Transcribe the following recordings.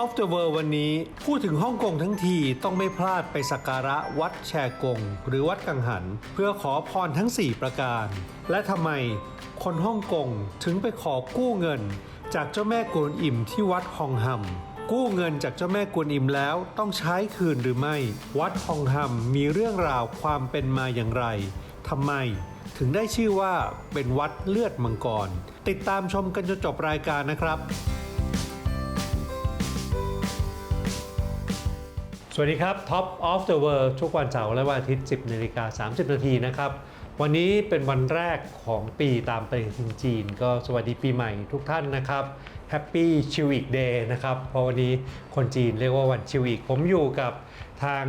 Of the World วันนี้ พูดถึงฮ่องกงทั้งทีต้องไม่พลาดไปสักการะวัดแชกง หรือวัดกังหัน เพื่อขอพรทั้ง 4 ประการ และทำไมคนฮ่องกงถึงไปขอกู้เงิน จากเจ้าแม่กวนอิมที่วัดฮองฮัมกู้เงินจากเจ้าแม่กวนอิมแล้วต้องใช้คืนหรือไม่ วัดฮองฮัมมีเรื่องราวความเป็นมาอย่างไรทำไมถึงได้ชื่อว่าเป็นวัดเลือดมังกร ติดตามชมกันจนจบรายการนะครับ วัสดีครับ Top of the World ทุกวันเสาร์และวันอาทิตย์ 10นาฬิกา30 นาทีนะครับ วันนี้เป็นวันแรกของปีตามปฏิทินจีน ก็สวัสดีปีใหม่ทุกท่านนะครับ Happy c h i w i k Day นะครับ เพราะวันนี้คนจีนเรียกว่าวันชิวิกผมอยู่กับทาง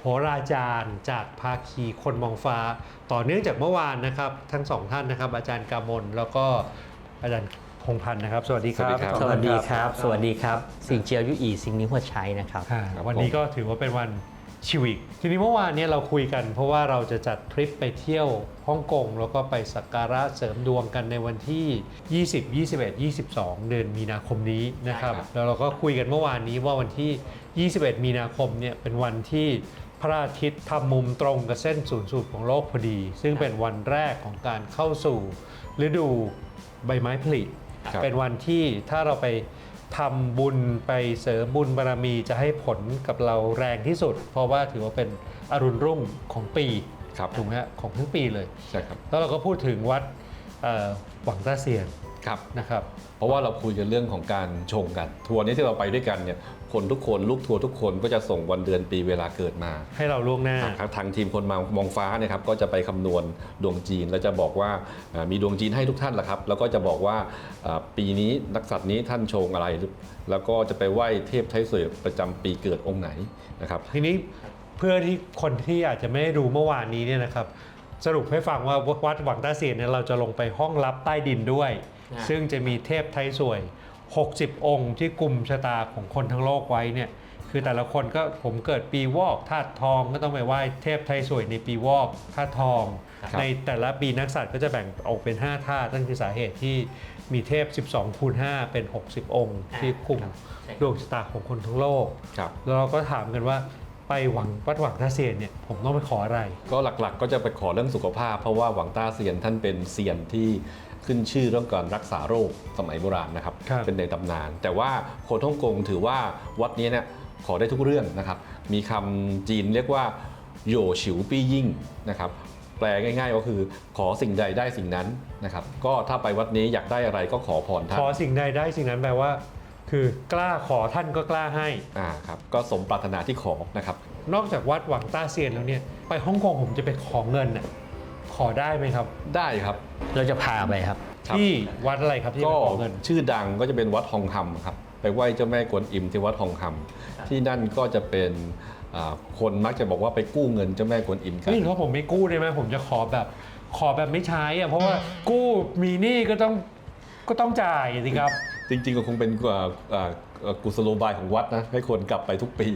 โหราจารย์จากภาคีคนมองฟ้า ต่อเนื่องจากเมื่อวานนะครับ ทั้งสองท่านนะครับ อาจารย์กามลแล้วก็อาจารย์ งพันธ์นะครับ สวัสดีครับ สวัสดีครับทั้งสวัสดีครับ สิงเจียวยุอีสิงนี้หัวใช้นะครับอ่าครับวันนี้ผมก็ถือว่าเป็นวันชิวิก ทีนี้เมื่อวานเนี้เราคุยกัน เพราะว่าเราจะจัดทริปไปเที่ยวฮ่องกงแล้วก็ไปสักการะเสริมดวงกันในวันที่ 20 21 22 เดือนมีนาคมนี้นะครับใช่ครับ แล้วเราก็คุยกันเมื่อวานนี้ว่าวันที่ 21 มีนาคมเนี่ยเป็นวันที่พระอาทิตย์ทำมุมตรงกับเส้นศูนย์สูตรของโลกพอดี ซึ่งเป็นวันแรกของการเข้าสู่ฤดูใบไม้ผลิ ครับ เป็นวันที่ถ้าเราไปทำบุญไปเสริมบุญบารมีจะให้ผลกับเราแรงที่สุด เพราะว่าถือว่าเป็นอรุณรุ่งของปีครับถูกไหมฮะของทั้งปีเลย ใช่ครับแล้วเราก็พูดถึงวัดเอ่อหวังต้าเซียนครับ นะครับ เพราะว่าเราคุยกันเรื่องของการชงกัน ทัวร์นี้ที่เราไปด้วยกันเนี่ย คนทุกคนลูกทัวร์ทุกคนก็จะส่งวันเดือนปีเวลาเกิดมาให้เราล่วงหน้าครับทางทีมคนมามองฟ้าเนี่ยครับก็จะไปคำนวณดวงจีนแล้วจะบอกว่าเอ่อมีดวงจีนให้ทุกท่านแหละครับแล้วก็จะบอกว่าเอ่อปีนี้นักสัตว์นี้ท่านชงอะไร แล้วก็จะไปไหว้เทพไทยสวยประจำปีเกิดองค์ไหนนะครับทีนี้เพื่อที่คนที่อาจจะไม่ได้ดูเมื่อวานนี้เนี่ยนะครับสรุปให้ฟังว่าวัดหวังต้าเซียนเนี่ยเราจะลงไปห้องลับใต้ดินด้วยอ่าซึ่งจะมีเทพไทยสวย 60 องค์ที่กลุ่มชะตาของคนทั้งโลกไว้เนี่ยคือแต่ละคนก็ผมเกิดปีวอกธาตุทองก็ต้องไปไหว้เทพไทยสวยในปีวอกธาตุทองครับในแต่ละปีนักสัตว์ก็จะแบ่งออกเป็น5ธาตุนั่นคือสาเหตุที่มีเทพ 12 คูณ 5 เป็น 60 องค์ ที่กลุ่มครับใช่ดวงชะตาของคนทั้งโลกครับแล้วเราก็ถามกันว่าไปหวังวัดหวังท่าเซียนเนี่ยผมต้องไปขออะไร ก็หลักๆ ก็จะไปขอเรื่องสุขภาพ เพราะว่าหวังต้าเซียนท่านเป็นเซียนที่ ขึ้นชื่อเรื่องการรักษาโรคสมัยโบราณนะครับ ครับ เป็นในตำนาน แต่ว่าคนฮ่องกงถือว่าวัดนี้เนี่ยขอได้ทุกเรื่องนะครับ มีคำจีนเรียกว่าโยฉิวปี้ยิ่งนะครับ แปลง่ายๆก็คือขอสิ่งใดได้สิ่งนั้นนะครับ ก็ถ้าไปวัดนี้อยากได้อะไรก็ขอพรท่านขอสิ่งใดได้สิ่งนั้นแปลว่า คือกล้าขอท่านก็กล้าให้ อ่าครับ ก็สมปรารถนาที่ขอนะครับ นอกจากวัดหวังต้าเซียนแล้วเนี่ย ไปฮ่องกงผมจะไปขอเงินน่ะ ขอได้ไหมครับ ได้ครับ เราจะพาไปครับ ครับ ที่วัดอะไรครับที่ก็ไปขอเงิน ชื่อดังก็จะเป็นวัดฮองฮัมครับ ไปไหว้เจ้าแม่กวนอิมที่วัดฮองฮัมที่นั่นก็จะเป็นอ่าคนมักจะบอกว่าไปกู้เงินเจ้าแม่กวนอิมกันนี่ถ้าผมไม่กู้ได้ไหมผมจะขอแบบขอแบบไม่ใช้อะเพราะว่ากู้มีหนี้ก็ต้องก็ต้องจ่ายสิครับ จริงๆก็คงเป็นอ่าอ่าอ่า กุศโลบายของวัดนะให้คนกลับไปทุกปี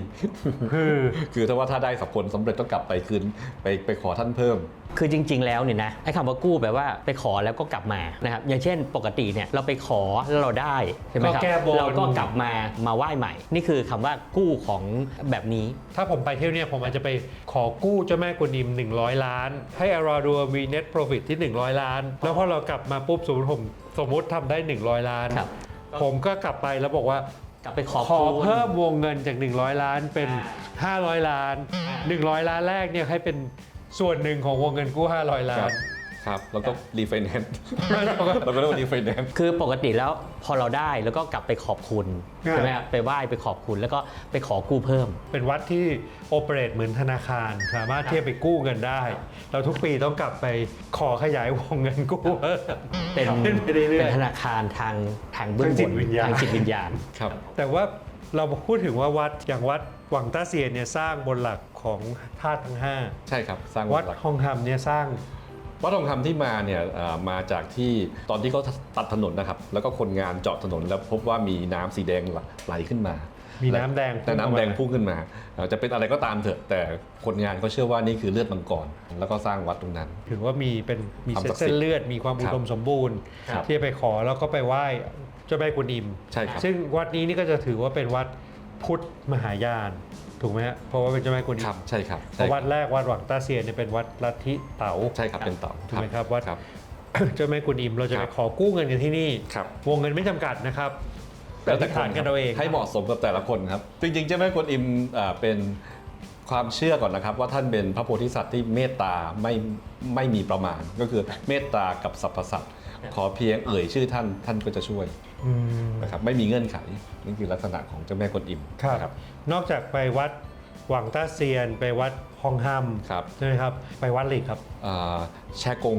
คือคือถ้าว่าถ้าได้สับผลสำเร็จต้องกลับไปคืนไปไปขอท่านเพิ่ม คือจริง ๆ แล้วเนี่ยนะไอ้คำว่ากู้แปลว่าไปขอแล้วก็กลับมานะครับอย่างเช่น ปกติเนี่ยเราไปขอแล้วเราได้ใช่ไหมครัก็แก้บนเราก็กลับมามาไหว้ใหม่ นี่คือคำว่ากู้ของแบบนี้ ถ้าผมไปเที่ยวเนี่ยผมอาจจะไปขอกู้เจ้าแม่กวนอิม 100 ล้าน ให้อาราดัวมี net profit ที่ 100 ล้าน แล้วพอเรากลับมาปุ๊บสมมติผมสมมติทำได้ 100 ล้านครับ ผมก็กลับไปแล้วบอกว่า กลับไปขอขอคูณ เพิ่มวงเงินจาก 100 ล้านเป็น 500 ล้าน 100 ล้านแรกเนี่ยให้เป็นส่วนหนึ่งของวงเงินกู้ 500 ล้าครัน บ ครับแล้วก็รีไฟแนนซ์เราก็เราก็เรียกว่ารีไฟแนนซ์คือปกติแล้วพอเราได้แล้วก็กลับไปขอบคุณอ่าใช่ไหมครับไปไหว้ไปขอบคุณแล้วก็ไปขอกู้เพิ่ม เป็นวัดที่โอเปเรตเหมือนธนาคาร สามารถที่จะไปกู้เงินได้ เราทุกปีต้องกลับไปขอขยายวงเงินกู้เพิ่มเป็นขึ้นไปเรื่อยๆเป็นธนาคารทางทางเบื้องทางจิบตนวิญญาณทางจิตวิญญาณครับ แต่ว่าเราพูดถึงว่าวัดอย่างวัดหวังต้าเซียนเนี่ยสร้างบนหลักของธาตุทั้งใช่ครับ สร้าง5วัดหลักฮองฮัมเนี่ยสร้าง วัดทองคำที่มาเนี่ยเอ่อมาจากที่ตอนที่เขาตัดถนนนะครับ แล้วก็คนงานเจาะถนนแล้วพบว่ามีน้ำสีแดงไหลขึ้นมา มีน้ำแดงพุ่งแต่น้ำแดงเข้ามาพุ่งขึ้นมาเอ่อจะเป็นอะไรก็ตามเถอะ แต่คนงานเขาเชื่อว่านี่คือเลือดมังกรแล้วก็สร้างวัดตรงนั้น ถือว่ามีเป็นมีความศักดิ์สิเส้ทธิ์นเลือดมีความอุดมสมบูรณ์ครับที่จะไปขอแล้วก็ไปไหว้เจ้าแม่กุนอิมใช่ครับซึ่งวัดนี้นี่ก็จะถือว่าเป็นวัดพุทธมหายาน ถูกไหมฮะเพราะว่าเป็นเจ้าแม่กุนอิครัมบใช่ครับเพใช่ราะควัรับดแรกวัดหวังต้าเซียนเนี่ยเป็นวัดลัทธิเต๋าใช่ครับเป็นเต่าถูกไหมครับวัด ครับ เจ้าแม่กุนอิมเราจะไปครับ ขอกู้เงินกันที่นี่ ครับ วงเงินไม่จำกัดนะครับแล้วแต่อธิษฐานกันเอาเอง ให้เหมาะสมกับแต่ละคนครับ จริงๆเจ้าแม่กวนอิมอ่าเป็นความเชื่อก่อนนะครับ ว่าท่านเป็นพระโพธิสัตว์ที่เมตตาไม่ไม่มีประมาณ ก็คือเมตตากับสรรพสัตว์ขอเพียงเอ่ยชื่อท่านท่านก็จะช่วยอืม นะครับไม่มีเงื่อนไขนี่คือลักษณะของเจ้าแม่กวนอิมครับนะนอกจากไปวัดหวังต้าเซียน ไปวัดฮองฮัมครับใช่ไหมครับ ไปวัดหลีกครับอ่าแชกง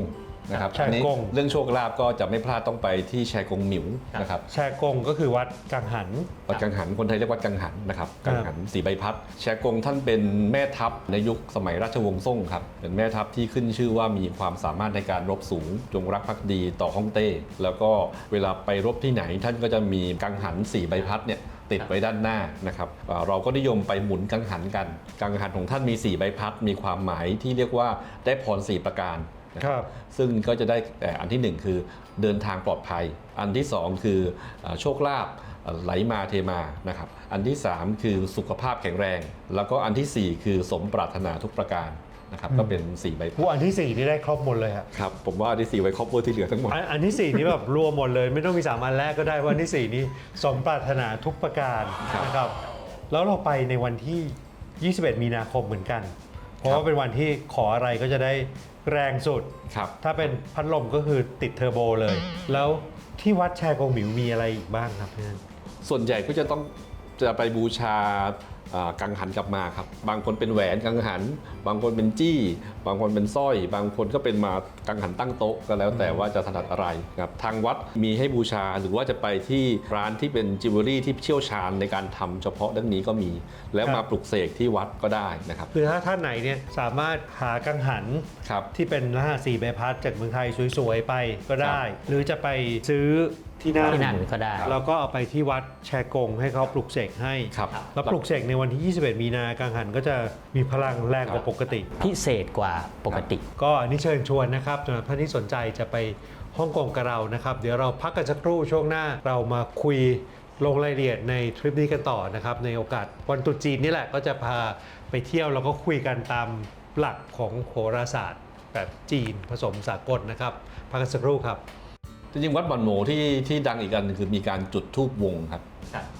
นะครับแชกงอันนี้เรื่องโชคลาภก็จะไม่พลาดต้องไปที่แชกงหมิวนะครับแชกงก็คือวัดกังหัน วัดกังหันคนไทยเรียกวัดกังหันนะครับครักับงหันสีใบพัด แชกงท่านเป็นแม่ทัพในยุคสมัยราชวงศ์ซ่งครับเป็นแม่ทัพที่ขึ้นชื่อว่ามีความสามารถในการรบสูง จงรักภักดีต่อฮ่องเต้ แล้วก็เวลาไปรบที่ไหน ท่านก็จะมีกังหันสีใบพัดเนี่ยติดไว้ด้านหน้านะครับอ่าเราก็นิยมไปหมุนกังหันกัน กังหันของท่านมีสี่ใบพัด มีความหมายที่เรียกว่าได้พรสี่ประการ นะครับซึ่งก็จะได้แต่อันที่หนึ่งคือเดินทางปลอดภัย อันที่สองคือเอ่อโชคลาภเอ่อไหลมาเทมานะครับอันที่สามคือสุขภาพแข็งแรง แล้วก็อันที่สี่คือสมปรารถนาทุกประการนะครับก็เป็นสี่ใบผู้อันที่สี่นี่ได้ครบหมดเลยครับครับผมว่าอันที่สี่ไว้ครอบเวอร์ที่เหลือทั้งหมด อันอันที่สี่นี่แบบรวมหมดเลย ไม่ต้องมีสามอันแรกก็ได้ว่าอันที่สี่นี่สมปรารถนาทุกประการครับนะครับแล้วเราไปในวันที่ 21 มีนาคมเหมือนกัน เพราะครับว่าเป็นวันที่ขออะไรก็จะได้แรงสุด ครับ ถ้าเป็นพัดลมก็คือติดเทอร์โบเลย แล้วที่วัดแชร์กงหมิวมีอะไรอีกบ้างครับเพื่อน ส่วนใหญ่ก็จะต้องจะไปบูชาอ่า กังหันกลับมาครับ บางคนเป็นแหวนกังหัน บางคนเป็นจี้ บางคนเป็นสร้อย บางคนก็เป็นมากังหันตั้งโต๊ะก็แล้วแต่ว่าจะถนัดอะไรครับทางวัดมีให้บูชาหรือว่าจะไปที่ร้านที่เป็นจิวเวลรี่ที่เชี่ยวชาญในการทำเฉพาะเรื่องนี้ก็มี แล้วครับมาปลุกเสกที่วัดก็ได้นะครับคือถ้าท่านไหนเนี่ยสามารถหากังหันครับที่เป็นรหัสสี่ใบพัดจากเมืองไทยสวยๆไปก็ได้ หรือจะไปซื้อ ที่นั่นที่นั่นก็ได้ แล้วก็เอาไปที่วัดแชร์กงให้เขาปลุกเสกให้ ครับ แล้วปลุกเสกในวันที่ 21 มีนากังหันก็จะมีพลังแรงกว่าปกติ พิเศษกว่าปกติ ก็อันนี้เชิญชวนนะครับสำหรับท่านที่สนใจจะไปฮ่องกงกับเรานะครับ เดี๋ยวเราพักกันสักครู่ช่วงหน้าเรามาคุยลงรายละเอียดในทริปนี้กันต่อนะครับ ในโอกาสวันตรุษจีนนี่แหละก็จะพาไปเที่ยวแล้วก็คุยกันตามหลักของโหราศาสตร์ แบบจีนผสมสากลนะครับพักกันสักครู่ครับ จริงๆวัดบอนโหมที่ที่ดังอีกอันหนึงคือมีการจุดทูบวงครับ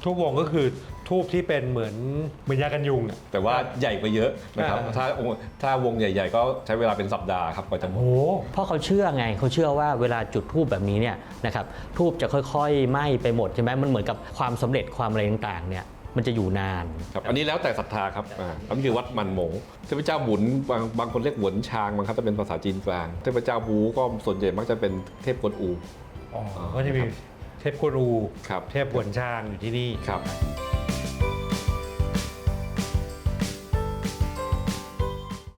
ทุกวงก็คือทูบที่เป็นเหมือนเหมือนยากันยุงอะแต่ว่าใหญ่กว่าเยอะนะครับอ่าถ้าองค์ถ้าวงใหญ่ ๆ ก็ใช้เวลาเป็นสัปดาห์ครับกว่าจะหมโอ้ดโหเพราะเขาเชื่อไงเขาเชื่อว่าเวลาจุดทูบแบบนี้เนี่ยนะครับทูบจะค่อยๆไหม้ไปหมดใช่ไหมมันเหมือนกับความสำเร็จความอะไรต่างๆเนี่ยมันจะอยู่นาน ครับอันนี้แล้วแต่ศรัทธาครับอ่าอันนี้คือวัดมันโหมงเทพเจ้าหมุนบางบางคนเรียกหวนชางบางครับจะเป็นภาษาจีนกลาง เทพเจ้าบูก็ส่วนใหญ่มักจะเป็นเทพกวนอู อ๋อก็จะมีเทพกวนอูครับ เทพหวนช้างอยู่ที่นี่ ครับ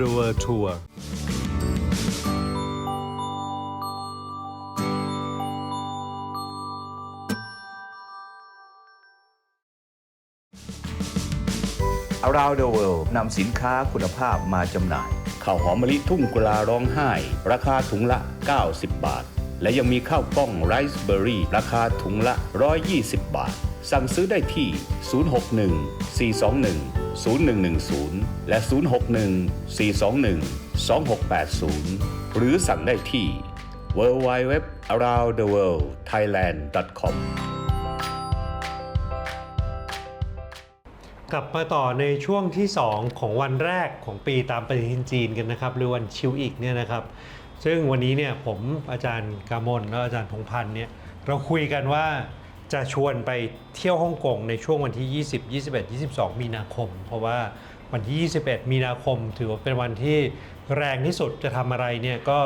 the world tour อ Around the World นำสินค้าคุณภาพมาจำหน่ายข้าวหอมมะลิทุ่งกุลาร้องไห้ ราคาถุงละ 90 บาท และยังมีข้าวกล้องไรซ์เบอร์รี่ ราคาถุงละ 120 บาท สั่งซื้อได้ที่ 061 421 0110 และ 061 421 2680 หรือสั่งได้ที่ www aroundtheworldthailand.com กลับมาต่อในช่วงที่ 2 ของวันแรกของปีตามปฏิทินจีนกันนะครับ หรือวันชิวอีกเนี่ยนะครับ ซึ่งวันนี้เนี่ยผมอาจารย์กามลและอาจารย์พงพันธ์เนี่ยเราคุยกันว่า จะชวนไปเที่ยวฮ่องกงในช่วงวันที่ 20 21 22 มีนาคม เพราะว่าวันที่ 21 มีนาคม ถือว่าเป็นวันที่แรงที่สุดจะทำอะไรเนี่ยก็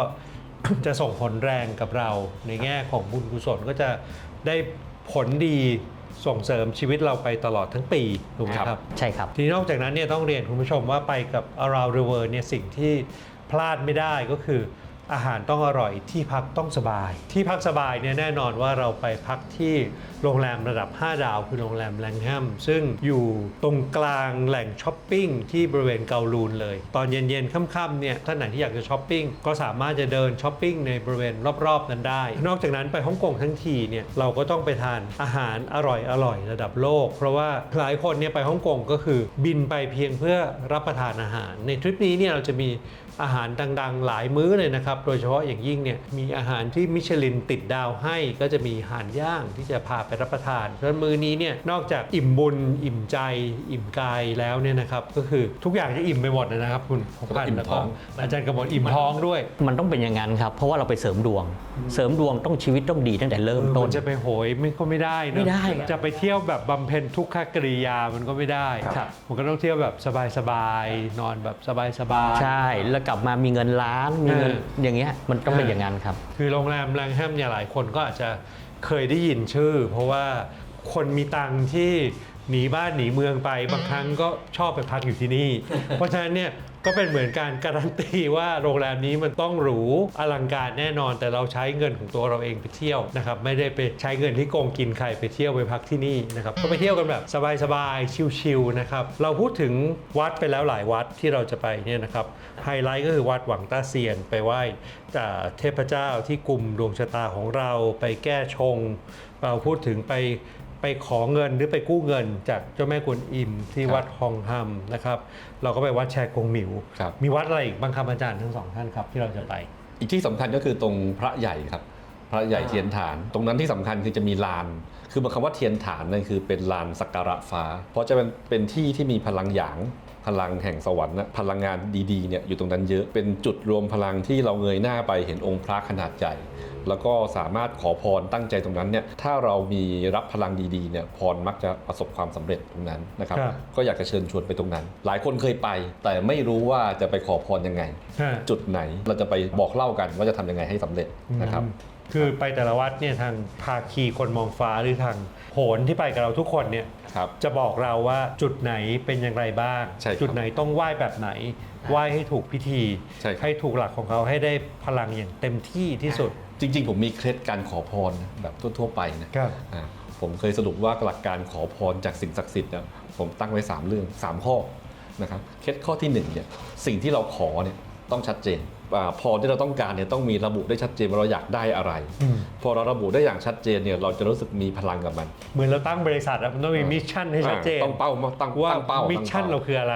จะส่งผลแรงกับเราในแง่ของบุญกุศลก็จะได้ผลดีส่งเสริมชีวิตเราไปตลอดทั้งปีถูกไหมครับครับใช่ครับ ทีนี้นอกจากนั้นเนี่ยต้องเรียนคุณผู้ชมว่าไปกับ around the world เนี่ยสิ่งที่พลาดไม่ได้ก็คือ อาหารต้องอร่อยที่พักต้องสบาย ที่พักสบายเนี่ยแน่นอนว่าเราไปพักที่โรงแรมระดับ 5 ดาวคือโรงแรมแลงแฮมซึ่งอยู่ตรงกลางแหล่งช้อปปิ้งที่บริเวณเกาลูนเลย ตอนเย็นๆค่ำๆเนี่ยท่านไหนที่อยากจะช้อปปิ้งก็สามารถจะเดินช้อปปิ้งในบริเวณรอบๆนั้นได้ นอกจากนั้นไปฮ่องกงทั้งทีเนี่ยเราก็ต้องไปทานอาหารอร่อยๆระดับโลก เพราะว่าหลายคนเนี่ยไปฮ่องกงก็คือบินไปเพียงเพื่อรับประทานอาหาร ในทริปนี้เนี่ยเราจะมี อาหารดังๆ หลายมื้อเลยนะครับ โดยเฉพาะอย่างยิ่งเนี่ยมีอาหารที่มิชลินติดดาวให้ก็จะมีอาหารย่างที่จะพาไปรับประทานเพราะฉะนั้นมื้อนี้เนี่ยนอกจากอิ่มบุญอิ่มใจ อิ่มกายแล้วเนี่ยนะครับก็คือทุกอย่างจะอิ่มไปหมดเลยนะครับ คุณพงพันธ์อิ่มแล้วท้ก็องอาจารย์กำมลอิ่มท้องด้วย มันต้องเป็นอย่างนั้นครับ เพราะว่าเราไปเสริมดวง เสริมดวงต้องชีวิตต้องดีตั้งแต่เริ่มต้นมันจะไปโหยไม่ก็ไม่ได้นะไม่ได้อะจะไปเที่ยวแบบบำเพ็ญทุกขกริยามันก็ไม่ได้ครับมันก็ต้องเที่ยวแบบสบายๆนอนแบบสบายๆใช่แล้วกลับมามีเงินล้านมีเงินเอออย่างเงี้ยมันต้องเป็นอย่างนั้นครับ คือโรงแรมแรงแฮมเนี่ยหลายคนก็อาจจะเคยได้ยินชื่อ เพราะว่าคนมีตังค์ที่หนีบ้านหนีเมืองไปบางครั้งก็ชอบไปพักอยู่ที่นี่ เพราะฉะนั้นเนี่ย ก็เป็นเหมือนการการันตีว่าโรงแรมนี้มันต้องหรูอลังการแน่นอน แต่เราใช้เงินของตัวเราเองไปเที่ยวนะครับไม่ได้ไปใช้เงินที่โกงกินใครไปเที่ยวไปพักที่นี่นะครับก็ไปเที่ยวกันแบบสบายๆชิลๆนะครับเราพูดถึงวัดไปแล้วหลายวัดที่เราจะไปเนี่ยนะครับไฮไลท์ก็คือวัดหวังต้าเซียนไปไหว้อ่เทพเจ้าที่กลุ่มดวงชะตาของเราไปแก้ชง เราพูดถึงไป ไปขอเงินหรือไปกู้เงิน จากเจ้าแม่กวนอิมที่ครับวัดฮองฮัมนะครับ เราก็ไปวัดแชกงหมิว ครับ มีวัดอะไรอีกบ้างครับอาจารย์ทั้งสองท่านครับที่เราจะไป อีกที่สำคัญก็คือตรงพระใหญ่ครับ พระใหญ่เทียนฐาน ตรงนั้นที่สำคัญคือจะมีลาน คือคำว่าเทียนฐานนั่นคือเป็นลานสักการะฟ้า เพราะจะเป็นเป็นที่ที่มีพลังหยาง พลังแห่งสวรรค์นะพลังงานดีๆเนี่ยอยู่ตรงนั้นเยอะเป็นจุดรวมพลังที่เราเงยหน้าไปเห็นองค์พระขนาดใหญ่ แล้วก็สามารถขอพรตั้งใจตรงนั้นเนี่ยถ้าเรามีรับพลังดีๆเนี่ยพรมักจะประสบความสำเร็จตรงนั้นนะครับครับ ก็อยากจะเชิญชวนไปตรงนั้น หลายคนเคยไป แต่ไม่รู้ว่าจะไปขอพรยังไง ฮะจุดไหนเราจะไปบอกเล่ากันว่าจะทำยังไงให้สำเร็จนะครับอืม คือไปแต่ละวัดเนี่ยทางภาคีคนมองฟ้าหรือทางโหนที่ไปกับเราทุกคนเนี่ยครับ จะบอกเราว่าจุดไหนเป็นอย่างไรบ้าง ใช่ครับจุดไหนต้องไหว้แบบไหน ไหว้ให้ถูกพิธีใช่ครับ ให้ถูกหลักของเขาให้ได้พลังอย่างเต็มที่ที่สุด จริง ๆ ผมมีเคล็ดการขอพรนะแบบทั่ว ๆ ไปนะครับ อ่าผมเคยสรุปว่าหลักการขอพรจากสิ่งศักดิ์สิทธิ์เนี่ยผมตั้งไว้ 3 เรื่อง 3 ข้อนะครับเคล็ดข้อที่1เนี่ยสิ่งที่เราขอเนี่ยต้องชัดเจนอา พรที่เราต้องการเนี่ยต้องมีระบุได้ชัดเจนว่าเราอยากได้อะไรอืมพอเราระบุได้อย่างชัดเจนเนี่ยเราจะรู้สึกมีพลังกับมัน เหมือนเราตั้งบริษัทอะมันต้องมีมิชชั่นให้ชัดเจนอ่าต้องเป้าตั้งว่าตั้งเป้ามิมิชชั่นเราคืออะไร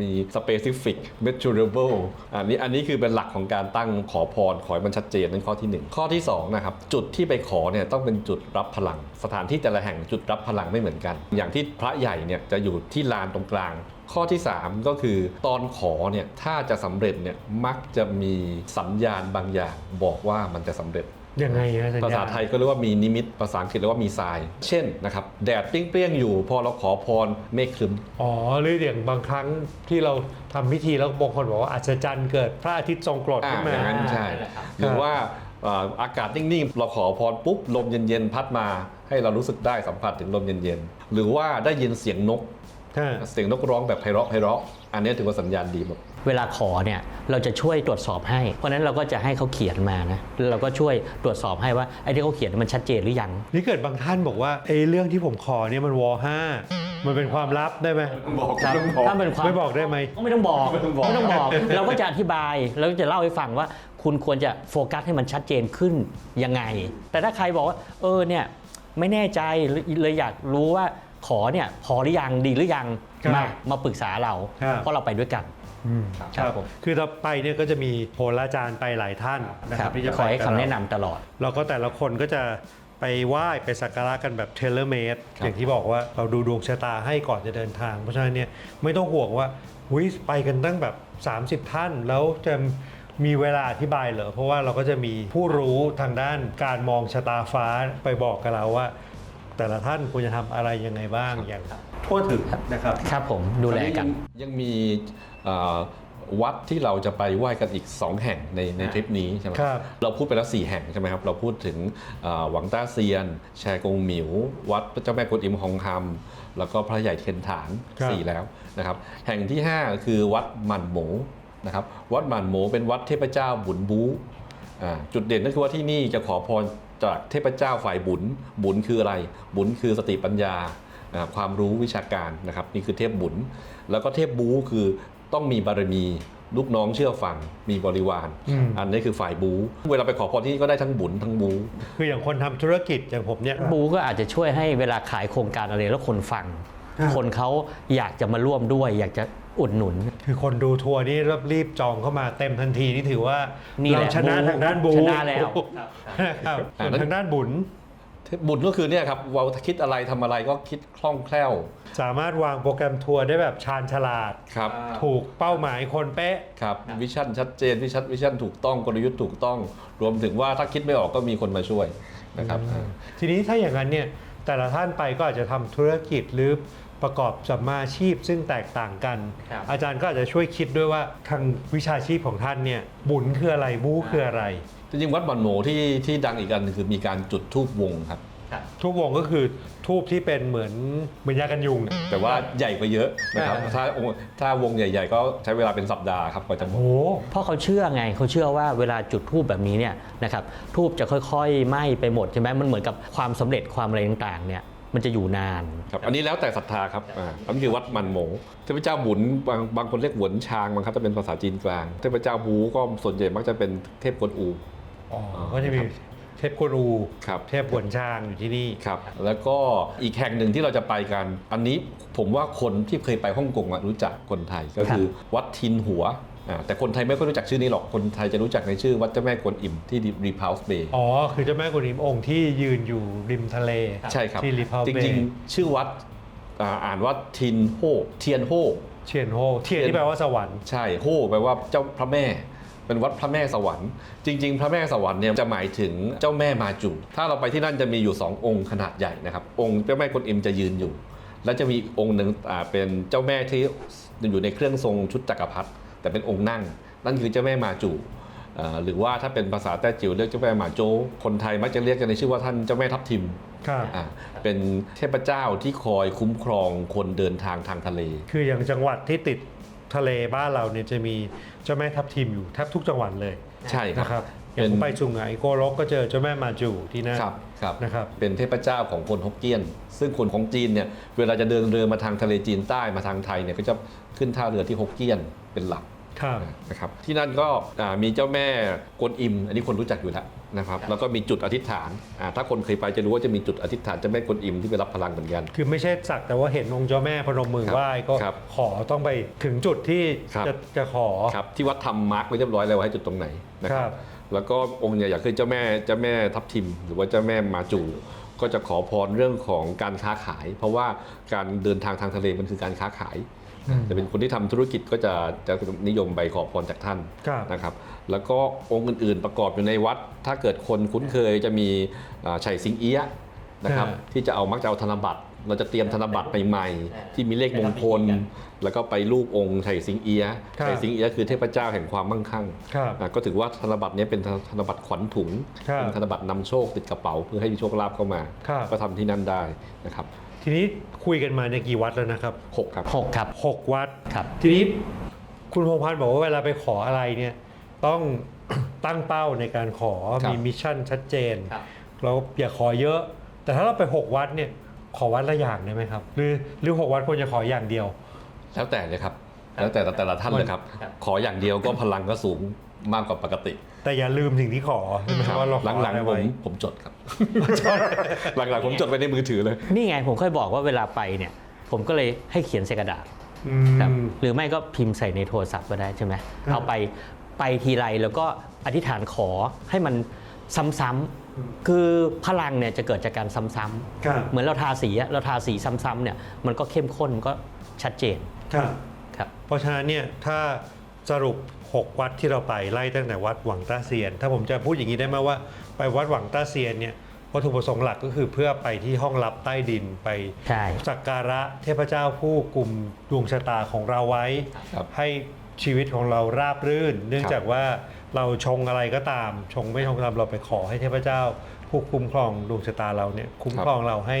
มี specific measurable อันนี้อันนี้คือเป็นหลักของการตั้งขอพรขอให้มันชัดเจนนั่นข้อที่หนึ่งข้อที่สองนะครับ จุดที่ไปขอเนี่ยต้องเป็นจุดรับพลัง สถานที่แต่ละแห่งจุดรับพลังไม่เหมือนกัน อย่างที่พระใหญ่เนี่ยจะอยู่ที่ลานตรงกลาง ข้อที่ 3 ก็คือตอนขอเนี่ยถ้าจะสำเร็จเนี่ยมักจะมีสัญญาณบางอย่างบอกว่ามันจะสำเร็จยังไงฮะสัญญภาษาไทยก็เรียกว่ามีนิมิต ภาษาอังกฤษเรียกว่ามีทราย เช่นนะครับแดดเปรี้ยงๆอยู่ พอเราขอพรเมฆครึ้ม อ๋อ หรืออย่างบางครั้งที่เราทำพิธีแล้วบางคนบอกว่าอัศจรรย์เกิดพระอาทิตย์ทรงกรดอ่าขึ้นมาอย่างนั้นใช่ หรือว่าเอ่ออากาศนิ่งๆ เราขอพรปุ๊บลมเย็นๆ พัดมา ให้เรารู้สึกได้สัมผัสถึงลมเย็นๆ หรือว่าได้ยินเสียงนกฮะ เสียงนกร้องแบบไพเราะไพเราะ อันนี้ถือว่าสัญญาณดีหมดเวลาขอเนี่ยเราจะช่วยตรวจสอบให้ เพราะฉะนั้นเราก็จะให้เขาเขียนมานะแล้วเราก็ช่วยตรวจสอบให้ว่าไอ้ที่เขาเขียนมันชัดเจนหรือยังนี่เกิดบางท่านบอกว่าไอ้เรื่องที่ผมขอเนี่ยมันวอห้ามันเป็นความลับได้ไหมครับถ้าเป็นความไม่บอกได้ไหมก็ไม่ต้องบอกไม่ต้องบอก เราก็จะอธิบายแล้วก็จะเล่าให้ฟังว่า คุณควรจะโฟกัสให้มันชัดเจนขึ้นยังไง แต่ถ้าใครบอกว่า เออเนี่ยไม่แน่ใจเลยเลยอยากรู้ว่า ขอเนี่ยพอหรือยังดีหรือยังครับมามาปรึกษาเรา ครับ เพราะเราไปด้วยกันครับผมคือเราไปเนี่ยก็จะมีโหราจารย์ไปหลายท่านนะคครัรับบที่จะคอยให้ไปกับคำเรา แนะนำตลอดแล้วก็แต่ละคนก็จะไปไหว้ไปสักการะกันแบบเทเลเมดครับอย่างที่บอกว่าเราดูดวงชะตาให้ก่อนจะเดินทาง เพราะฉะนั้นเนี่ยไม่ต้องห่วงว่าวิไปกันตั้งแบบ 30 ท่าน แล้วจะมีเวลาอธิบายเหรอเพราะว่าเราก็จะมีผู้รู้ทางด้านการมองชะตาฟ้าไปบอกกับเราว่า แต่ละท่านควรจะทำอะไรยังไงบ้างอย่างทั่วถึงนะครับ ครับผมดูแลกัน ยังมีเอ่อวัดที่เราจะไปไหว้กันอีก 2 แห่งในในทริปนี้ใช่ไหมครับเราพูดไปแล้ว 4 แห่งใช่ไหมครับ เราพูดถึงเอ่อหวังต้าเซียน แชกงหมิว วัดพระเจ้าแม่กวนอิมฮองคำแล้วก็พระใหญ่เทียนฐาน ครับ 4 แล้วนะครับ แห่งที่ 5 คือวัดหมันโหมนะครับวัดหมันโหมเป็นวัดเทพเจ้าบุญบูอ่าจุดเด่นก็คือว่าที่นี่จะขอพร จากเทพเจ้าฝ่ายบุญ บุญคืออะไร บุญคือสติปัญญานะครับความรู้วิชาการนะครับ นี่คือเทพบุญ แล้วก็เทพบูคือต้องมีบารมีลูกน้องเชื่อฟังมีบริวารอืมอันนี้คือฝ่ายบูเวลาไปขอพรที่นี่ก็ได้ทั้งบุญทั้งบูคืออย่างคนทำธุรกิจอย่างผมเนี่ยบูก็อาจจะช่วยให้เวลาขายโครงการอะไรแล้วคนฟังครับคนเขาอยากจะมาร่วมด้วย อยากจะ อุดหนุน คือคนดูทัวร์นี่รีบรีบจองเข้ามาเต็มทันทีนี่ถือว่านี่แหเราละชนะบูทางด้านบูชนะแล้ว นะครับส่วนอ่าทางด้านบุญเทพบุญก็คือเนี่ยครับเราคิดอะไรทำอะไรก็คิดคล่องแคล่วสามารถวางโปรแกรมทัวร์ได้แบบชาญฉลาด ครับ ถูกเป้าหมายคนเป๊ะ ครับวิชั่นชัดเจนวิชั่นวิชั่นถูกต้องกลยุทธ์ถูกต้อง รวมถึงว่าถ้าคิดไม่ออกก็มีคนมาช่วยนะครับอ่า ทีนี้ถ้าอย่างนั้นเนี่ยแต่ละท่านไปก็อาจจะทำธุรกิจหรือ ประกอบสัมมาอาชีพซึ่งแตกต่างกัน ครับอาจารย์ก็อาจจะช่วยคิดด้วยว่าทางวิชาชีพของท่านเนี่ยบุญคืออะไรบู๊คืออะไร จริงๆวัดบันโหมที่ที่ดังอีกอันหนึ่งคือมีการจุดธูปวงครับทุกวงก็คือทูบที่เป็นเหมือนเหมือนยากันยุงแต่ว่าใหญ่กว่าเยอะนะครับอ่าถ้าองค์ถ้าวงใหญ่ ๆ ก็ใช้เวลาเป็นสัปดาห์ครับกว่าจะหมโอ้ดโหเพราะเขาเชื่อไงเขาเชื่อว่าเวลาจุดทูบแบบนี้เนี่ยนะครับทูบจะค่อยๆไหม้ไปหมดใช่ไหมมันเหมือนกับความสำเร็จความอะไรต่างๆเนี่ย มันจะอยู่นานครับอันนี้แล้วแต่ศรัทธาครับอ่าอันนี้คือวัดมันโหมเทพเจ้าบุญบางบางคนเรียกหวนชางบางครับจะเป็นภาษาจีนกลางเทพเจ้าบูก็ส่วนใหญ่มักจะเป็นเทพกวนอู อ๋อก็จะมีเทพกวนอูครับ เทพหวนช้างอยู่ที่นี่ ครับแล้วก็อีกแห่งหนึ่งที่เราจะไปกัน อันนี้ผมว่าคนที่เคยไปฮ่องกงอะรู้จักคนไทยก็คือวัดทินหัวอ่า แต่คนไทยไม่ค่อยรู้จักชื่อนี้หรอก คนไทยจะรู้จักในชื่อวัดเจ้าแม่กวนอิมที่รีพาวส์เบย์ อ๋อ คือเจ้าแม่กวนอิมองค์ที่ยืนอยู่ริมทะเล ใช่ครับที่ริพัลจเบริงๆ ชื่อวัดอ่าอ่านว่าทินโฮเทียนโฮเชียนโฮเทียนที่แปลว่าสวรรค์ ใช่ โฮแปลว่าเจ้าพระแม่เป็นวัดพระแม่สวรรค์ จริง ๆ พระแม่สวรรค์เนี่ยจะหมายถึงเจ้าแม่มาจูถ้าเราไปที่นั่นจะมีอยู่ 2 องค์ขนาดใหญ่นะครับ องค์เจ้าแม่กวนอิมจะยืนอยู่ แล้วจะมีอีกองค์หนึ่งอ่าเป็นเจ้าแม่ที่อยู่ในเครื่องทรงชุดจักรพรรดิ แต่เป็นองค์นั่ง นั่นคือเจ้าแม่มาจูอ่าหรือว่าถ้าเป็นภาษาแต้จิ๋วเรียกเจ้าแม่หมาโจคนไทยมักจะเรียกกันในชื่อว่าท่านเจ้าแม่ทับทิมครับอ่าเป็นเทพเจ้าที่คอยคุ้มครองคนเดินทางทางทะเล คืออย่างจังหวัดที่ติดทะเลบ้านเราเนี่ยจะมีเจ้าแม่ทับทิมอยู่แทบทุกจังหวัดเลย ใช่คนะครัรับบอย่างผมไปสุไหงโกลกก็เจอเจ้าแม่มาจูที่นั่นครับครับนะครับ เป็นเทพเจ้าของคนฮกเกี้ยน ซึ่งคนของจีนเนี่ยเวลาจะเดินเรือมาทางทะเลจีนใต้มาทางไทยเนี่ยก็จะขึ้นท่าเรือที่ฮกเกี้ยนเป็นหลัก ครับ นะครับที่นั่นก็อ่ามีเจ้าแม่กวนอิม อันนี้คนรู้จักอยู่แล้วนะครับแล้วก็มีจุดอธิษฐานอ่าถ้าคนเคยไปจะรู้ว่าจะมีจุดอธิษฐานเจ้าแม่กวนอิมที่ไปรับพลังเหมือนกัน คือไม่ใช่สักแต่ว่าเห็นองค์เจ้าแม่พนมมือครับไหว้ก็ครับขอต้องไปถึงจุดที่ครับ จะจะขอ ครับที่วัดทำมาร์กไว้เรียบร้อยแล้วว่าให้จุดตรงไหนนะคครัรับ บ แล้วก็องค์ใหญ่ๆคือเจ้าแม่เจ้าแม่ทับทิม หรือว่าเจ้าแม่มาจู ก็จะขอพรเรื่องของการค้าขาย เพราะว่าการเดินทางทางทะเลมันคือการค้าขาย อืมจะเป็นคนที่ทำธุรกิจก็จะจะนิยมไปขอพรจากท่านครับนะครับแล้วก็องค์อื่น ๆ ประกอบอยู่ในวัด ถ้าเกิดคนคุ้นเคยจะมีอ่าไฉสิงเอี้ยะนะครับอ่าที่จะเอามักจะเอาธนบัตรเราจะเตรียมธนบัตรใหม่ๆที่มีเลขมงคล แล้วก็ไปรูปองค์ไฉสิงเอี้ยะครับไฉสิงเอี้ยะคือเทพเจ้าแห่งความมั่งคั่งครับอะก็ถือว่าธนบัตรเนี้เป็นธนบัตรขวัญถุงครับเป็นธนบัตรนำโชคติดกระเป๋าเพื่อให้มีโชคลาภเข้ามาครับก็ทำที่นั่นได้นะครับ ทีนี้คุยกันมาในยกี่วัดแล้วนะครับหกครับหกครับหกวัด ครับ ทีนี้คุณพงษ์พันธ์บอกว่าเวลาไปขออะไรเนี่ยต้อง ตั้งเป้าในการขอครับมีมิชชั่นชัดเจนครับแล้วอย่าขอเยอะ แต่ถ้าเราไป 6 วัดเนี่ยขอวัดละอย่างได้ไหมครับ หรือหรือ6วัดควรจะขออย่างเดียว แล้วแต่เลยครับ แล้วแต่แต่ละท่านเลยครับครับขออย่างเดียวก็พลังก็สูง มากกว่าปกติ แต่อย่าลืมสิ่งที่ขอใช่ไหมครับว่าเราขอหลังอะไรๆผมไว้ผมจดครับ หลังๆผมจดไว้ในมือถือเลย นี่ไงผมเคยบอกว่าเวลาไปเนี่ย ผมก็เลยให้เขียนใส่กระดาษอืครับมหรือไม่ก็พิมพ์ใส่ในโทรศัพท์ก็ได้ใช่ไหมครับเอาไปไปทีไรแล้วก็อธิษฐานขอให้มันซ้ำๆคือพลังเนี่ยจะเกิดจากการซ้ำครับ ๆเหมือนเราทาสีอะเราทาสีซ้ำๆเนี่ยมันก็เข้มข้นก็ชัดเจนครับ ครับ เพราะฉะนั้นเนี่ยถ้าสรุป 6 วัดที่เราไปไล่ตั้งแต่วัดหวังต้าเซียน ถ้าผมจะพูดอย่างนี้ได้ไหมว่าไปวัดหวังต้าเซียนเนี่ยวัตถุประสงค์หลักก็คือเพื่อไปที่ห้องลับใต้ดินไปใช่สักการะเทพเจ้าผู้กลุ่มดวงชะตาของเราไว้ครับให้ชีวิตของเราราบรื่น เนื่องครับจากว่าเราชงอะไรก็ตาม ชงไม่ชงตามเราไปขอให้เทพเจ้า ผู้คุ้มครองดวงชะตาเราเนี่ยคุ้มครองเราให้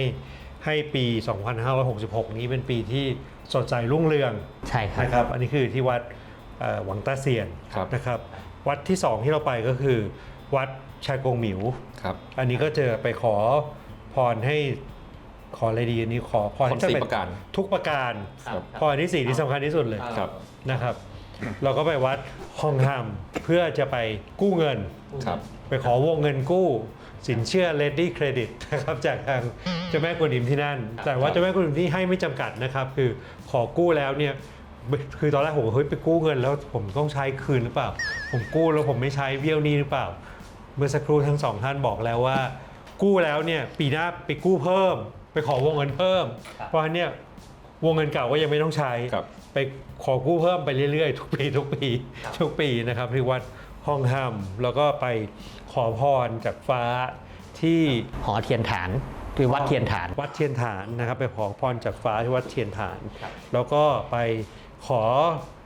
ให้ปี 2566 นี้เป็นปีที่สดใสรุ่งเรืองใช่ครับนะครับ อันนี้คือที่วัดเอ่อ หวังต้าเซียนครับนะครับ วัดที่สองที่เราไปก็คือ วัดชายกงหมิวครับ อันนี้ก็จะไปขอพรให้ขออะไรดีอันนี้ขอพรคนให้สี่สำเจประการทุกประการครับพรที่สี่ที่สำคัญที่สุดเลยครับนะครับ เราก็ไปวัดฮองฮัมเพื่อจะไปกู้เงินครับไปขอวงเงินกู้ สินเชื่อ Ready Credit นะครับจากทางเจ้าแม่กวนอิมที่นั่น แต่ว่าเจ้าแม่กวนอิมที่ให้ไม่จำกัดนะครับ คือขอกู้แล้วเนี่ย คือตอนแรกผมก็เฮ้ยไปกู้เงิน แล้วผมต้องใช้คืนหรือเปล่า ผมกู้แล้วผมไม่ใช้เบี้ยวหนี้หรือเปล่า เมื่อสักครู่ทั้งสองท่านบอกแล้วว่า กู้แล้วเนี่ยปีหน้าไปกู้เพิ่ม ไปขอวงเงินเพิ่ม เพราะฉะนั้นเนี่ยวงเงินเก่าก็ยังไม่ต้องใช้ครับไปขอกู้เพิ่มไปเรื่อยๆ ทุกปีทุกปีทุกปีนะครับที่วัดห้องห้ามแล้วก็ไปขอพรจากฟ้าที่หอเทียนฐานคือวัดเทียนฐาน วัดเทียนฐานนะครับ ไปขอพรจากฟ้าที่วัดเทียนฐาน แล้วก็ไป ขอ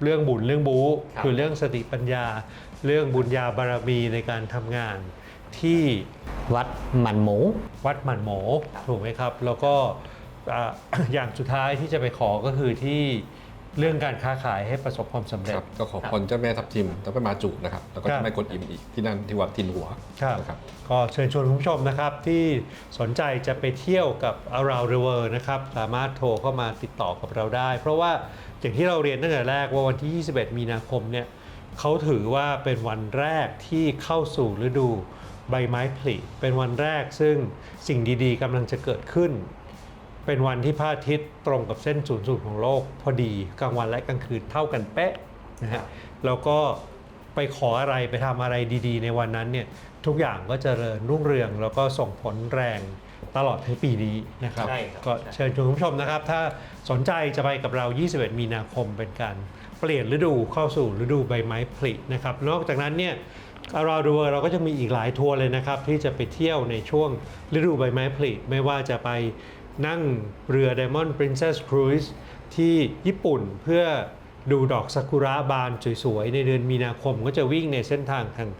เรื่องบุญเรื่องบูคือเรื่องสติปัญญา เรื่องบุญญาบารมีในการทำงาน ที่วัดมันหมู วัดหมันโหมถูกไหมครับ แล้วก็อ่าอย่างสุดท้ายที่จะไปขอก็คือที่ เรื่องการค้าขายให้ประสบความสำคเร็จรับก็ขอพรเจ้าแม่ทับทิมแล้วก็มาจุนะครับ แล้วก็ครับ เจ้าแม่กวนอิมอีกที่นั่นที่วัดทินหัวครับนะครับ ก็เชิญชวนคุณผู้ชมนะครับที่สนใจจะไปเที่ยวกับ Around the World นะครับสามารถโทรเข้ามาติดต่อกับเราได้ เพราะว่าอย่างที่เราเรียนตั้งแต่แรกว่าวันที่ 21 มีนาคมเนี่ยเขาถือว่าเป็นวันแรกที่เข้าสู่ฤดูใบไม้ผลิเป็นวันแรกซึ่งสิ่งดีๆกำลังจะเกิดขึ้น เป็นวันที่พระอาทิตย์ตรงกับเส้นศูนย์สูตรของโลก พอดีกลางวันและกลางคืนเท่ากันเป๊ะนะฮะแล้วก็ไปขออะไรไปทำอะไรดีๆ ในวันนั้นเนี่ยทุกอย่างก็เจริญรุ่งเรือง แล้วก็ส่งผลแรงตลอดทั้งปีนี้นะครับใช่ครับ ก็เชิญชวนคุณผู้ชมนะครับ ถ้าสนใจจะไปกับเรา 21 มีนาคมเป็นการเปลี่ยนฤดูเข้าสู่ฤดูใบไม้ผลินะครับ นอกจากนั้นเนี่ย Around the World เราก็จะมีอีกหลายทัวร์เลยนะครับ ที่จะไปเที่ยวในช่วงฤดูใบไม้ผลิไม่ว่าจะไป นั่งเรือ Diamond Princess Cruise ที่ญี่ปุ่นเพื่อดูดอกซากุระบานสวยๆ ในเดือนมีนาคมก็จะวิ่งในเส้นทางทาง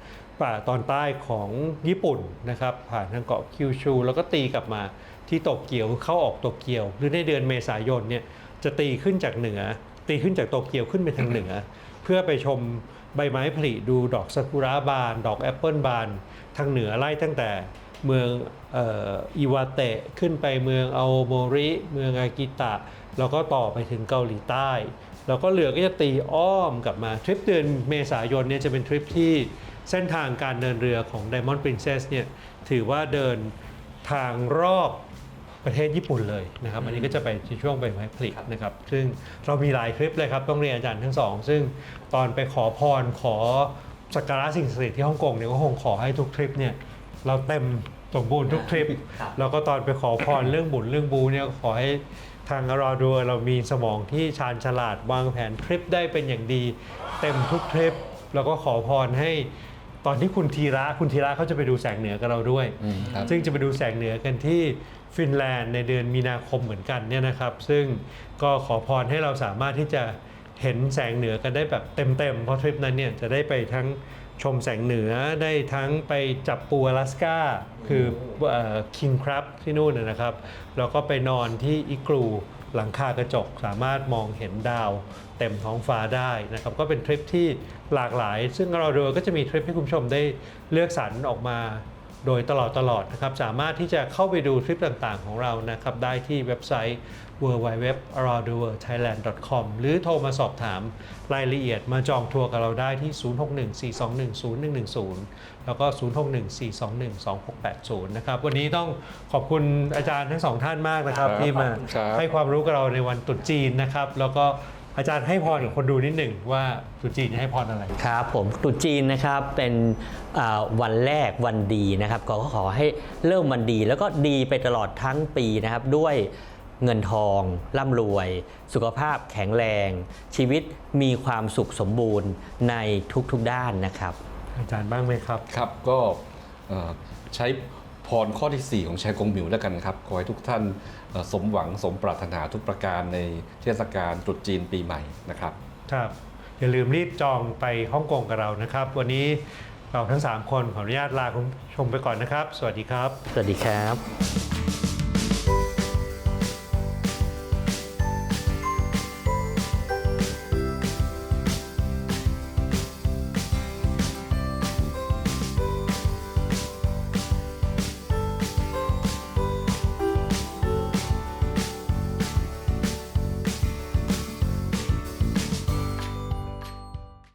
ป่าตอนใต้ของญี่ปุ่นนะครับ ผ่านทางเกาะคิวชู แล้วก็ตีกลับมาที่โตเกียวเข้าออกโตเกียว หรือในเดือนเมษายนเนี่ยจะตีขึ้นจากเหนือ ตีขึ้นจากโตเกียวขึ้นไปทางเหนือ เพื่อไปชมใบไม้ผลิดูดอกซากุระบาน ดอกแอปเปิลบาน ทางเหนือไล่ตั้งแต่ เมืองเอ่ออิวาเตะขึ้นไปเมืองอาโอโมริ เมืองอากิตะ แล้วก็ต่อไปถึงเกาหลีใต้ แล้วก็เรือก็จะตีอ้อมกลับมา ทริปเดือนเมษายนเนี่ยจะเป็นทริปที่เส้นทางการเดินเรือของ Diamond Princess เนี่ยถือว่าเดินทางรอบประเทศญี่ปุ่นเลยนะครับ อันนี้ก็จะไปในช่วงใบไม้ผลินะครับ ซึ่งเรามีหลายทริปเลยครับ ต้องเรียนอาจารย์ทั้งสอง ซึ่งตอนไปขอพรขอสักการะสิ่งศักดิ์สิทธิ์ที่ฮ่องกงเนี่ยก็คงขอให้ทุกทริปเนี่ย เราเต็มสมบูรณ์ทุกทริป แล้วก็ตอนไปขอพรเรื่องบุญเรื่องบูเนี่ยก็ขอให้ทางรอดูเรามีสมองที่ชาญฉลาดวางแผนทริปได้เป็นอย่างดี เต็มทุกทริป แล้วก็ขอพรให้ตอนที่คุณธีระคุณธีระเขาจะไปดูแสงเหนือกับเราด้วยอืมครับซึ่งจะไปดูแสงเหนือกันที่ฟินแลนด์ในเดือนมีนาคมเหมือนกันเนี่ยนะครับ ซึ่งก็ขอพรให้เราสามารถที่จะเห็นแสงเหนือกันได้แบบเต็มๆเพราะทริปนั้นเนี่ยจะได้ไปทั้ง ชมแสงเหนือได้ทั้งไปจับปูอลาสกาคือคิงครับที่นู่นนะครับ แล้วก็ไปนอนที่อิกลูหลังคากระจกสามารถมองเห็นดาวเต็มท้องฟ้าได้นะครับ ก็เป็นทริปที่หลากหลาย ซึ่งเราดูก็จะมีทริปให้คุณผู้ชมได้เลือกสรรออกมาโดยตลอดตลอดนะครับ สามารถที่จะเข้าไปดูทริปต่างๆของเรานะครับ ได้ที่เว็บไซต์ www.aroundtheworldthailand.com หรือโทรมาสอบถามรายละเอียดมาจองทัวร์กับเราได้ที่ 0614210110 แล้วก็ 0614212680 นะครับ วันนี้ต้องขอบคุณอาจารย์ทั้งสองท่านมากนะครับครับที่มาครับให้ความรู้กับเราในวันตรุษจีนนะครับ แล้วก็อาจารย์ให้พรกับคนดูนิดหนึ่งว่าตรุษจีนจะให้พรอะไรครับผมตรุษจีนนะครับเป็นอ่าวันแรกวันดีนะครับก็ขอให้เริ่มวันดีแล้วก็ดีไปตลอดทั้งปีนะครับด้วย เงินทอง ร่ำรวย สุขภาพแข็งแรง ชีวิตมีความสุขสมบูรณ์ในทุกๆด้านนะครับ อาจารย์บ้างไหมครับ ครับก็เอ่อใช้พรข้อที่ 4 ของแชร์กงหมิวแล้วกันครับขอให้ทุกท่านเอ่อสมหวังสมปรารถนาทุกประการในเทศกาลตรุษจีนปีใหม่นะครับ ครับอย่าลืมรีบจองไปฮ่องกงกับเรานะครับ วันนี้เราทั้ง 3 คนขออนุญาตลาคุณผู้ชมไปก่อนนะครับ สวัสดีครับ สวัสดีครับ